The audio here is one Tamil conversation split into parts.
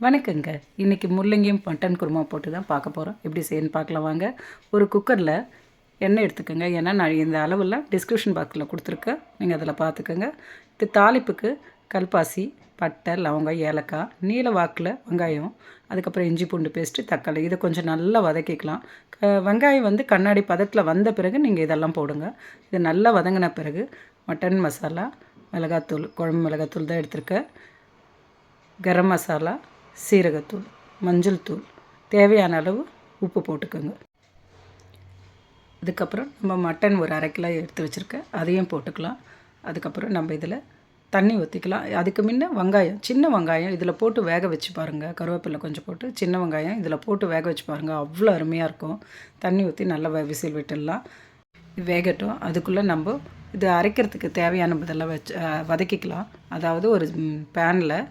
வணக்கங்க. இன்றைக்கி முள்ளங்கியும் மட்டன் குருமா போட்டு தான் பார்க்க போகிறோம் எப்படி செய்யணும்னு பார்க்கலாம் வாங்க. ஒரு குக்கரில் எண்ணெய் எடுத்துக்கோங்க. ஏன்னா நான் இந்த அளவில் டிஸ்கிரிப்ஷன் பாக்ஸில் கொடுத்துருக்கேன். நீங்கள் அதில் பார்த்துக்கோங்க. இது தாளிப்புக்கு கல்பாசி பட்டை லவங்கம் ஏலக்காய் நீல வாக்கில் வெங்காயம் அதுக்கப்புறம் இஞ்சி பூண்டு பேஸ்ட்டு தக்காளி. இதை கொஞ்சம் நல்லா வதக்கிக்கலாம். க- வெங்காயம் வந்து கண்ணாடி பதத்தில் வந்த பிறகு நீங்கள் இதெல்லாம் போடுங்க. இது நல்லா வதங்கின பிறகு மட்டன் மசாலா மிளகாத்தூள் குழம்பு மிளகாத்தூள் தான் எடுத்திருக்கேன். கரம் மசாலா சீரகத்தூள் மஞ்சள் தூள் தேவையான அளவு உப்பு போட்டுக்கோங்க. அதுக்கப்புறம் நம்ம மட்டன் ஒரு அரை கிலோ எடுத்து வச்சுருக்கேன் அதையும் போட்டுக்கலாம். அதுக்கப்புறம் நம்ம இதில் தண்ணி ஊற்றிக்கலாம் அதுக்கு முன்ன வெங்காயம் சின்ன வெங்காயம் இதில் போட்டு வேக வச்சு பாருங்கள் கருவேப்பிலை கொஞ்சம் போட்டு சின்ன வெங்காயம் இதில் போட்டு வேக வச்சு பாருங்கள் அவ்வளோ அருமையாக இருக்கும். தண்ணி ஊற்றி நல்லா வ- விசில் விட்டுடலாம். வேகட்டும். அதுக்குள்ளே நம்ம இது அரைக்கிறதுக்கு தேவையான இதெல்லாம் வச்சு வதக்கிக்கலாம். அதாவது ஒரு பேனில்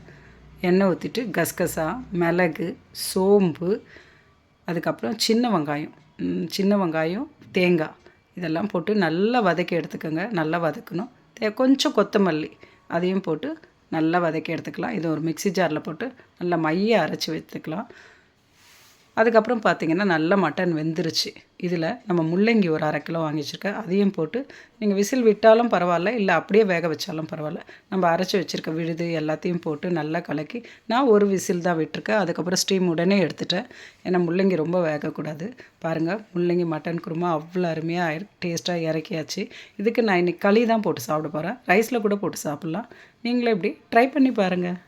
எண்ணெய் ஊற்றிட்டு கசகசா மிளகு சோம்பு அதுக்கப்புறம் சின்ன வெங்காயம். சின்ன வெங்காயம் தேங்காய் இதெல்லாம் போட்டு நல்லா வதக்கி எடுத்துக்கோங்க. நல்லா வதக்கணும். தே கொஞ்சம் கொத்தமல்லி அதையும் போட்டு நல்லா வதக்கி எடுத்துக்கலாம். இது ஒரு மிக்ஸி ஜாரில் போட்டு நல்லா மைய அரைச்சி வச்சுக்கலாம். அதுக்கப்புறம் பார்த்தீங்கன்னா நல்ல மட்டன் வெந்துருச்சு. இதில் நம்ம முள்ளங்கி ஒரு அரை கிலோ வாங்கி வச்சுருக்கேன். அதையும் போட்டு நீங்கள் விசில் விட்டாலும் பரவாயில்ல இல்லை அப்படியே வேக வச்சாலும் பரவாயில்ல. நம்ம அரைச்சி வச்சுருக்க விழுது எல்லாத்தையும் போட்டு நல்லா கலக்கி நான் ஒரு விசில் தான் விட்டிருக்கேன். அதுக்கப்புறம் ஸ்டீம் உடனே எடுத்துட்டேன். ஏன்னா முள்ளங்கி ரொம்ப வேகக்கூடாது. பாருங்கள் முள்ளங்கி மட்டன் குருமா அவ்வளோ அருமையாக டேஸ்ட்டாக இறக்கியாச்சு. இதுக்கு நான் இன்றைக்கி களி தான் போட்டு சாப்பிட போகிறேன் ரைஸில் கூட போட்டு சாப்பிட்லாம். நீங்களே இப்படி ட்ரை பண்ணி பாருங்கள்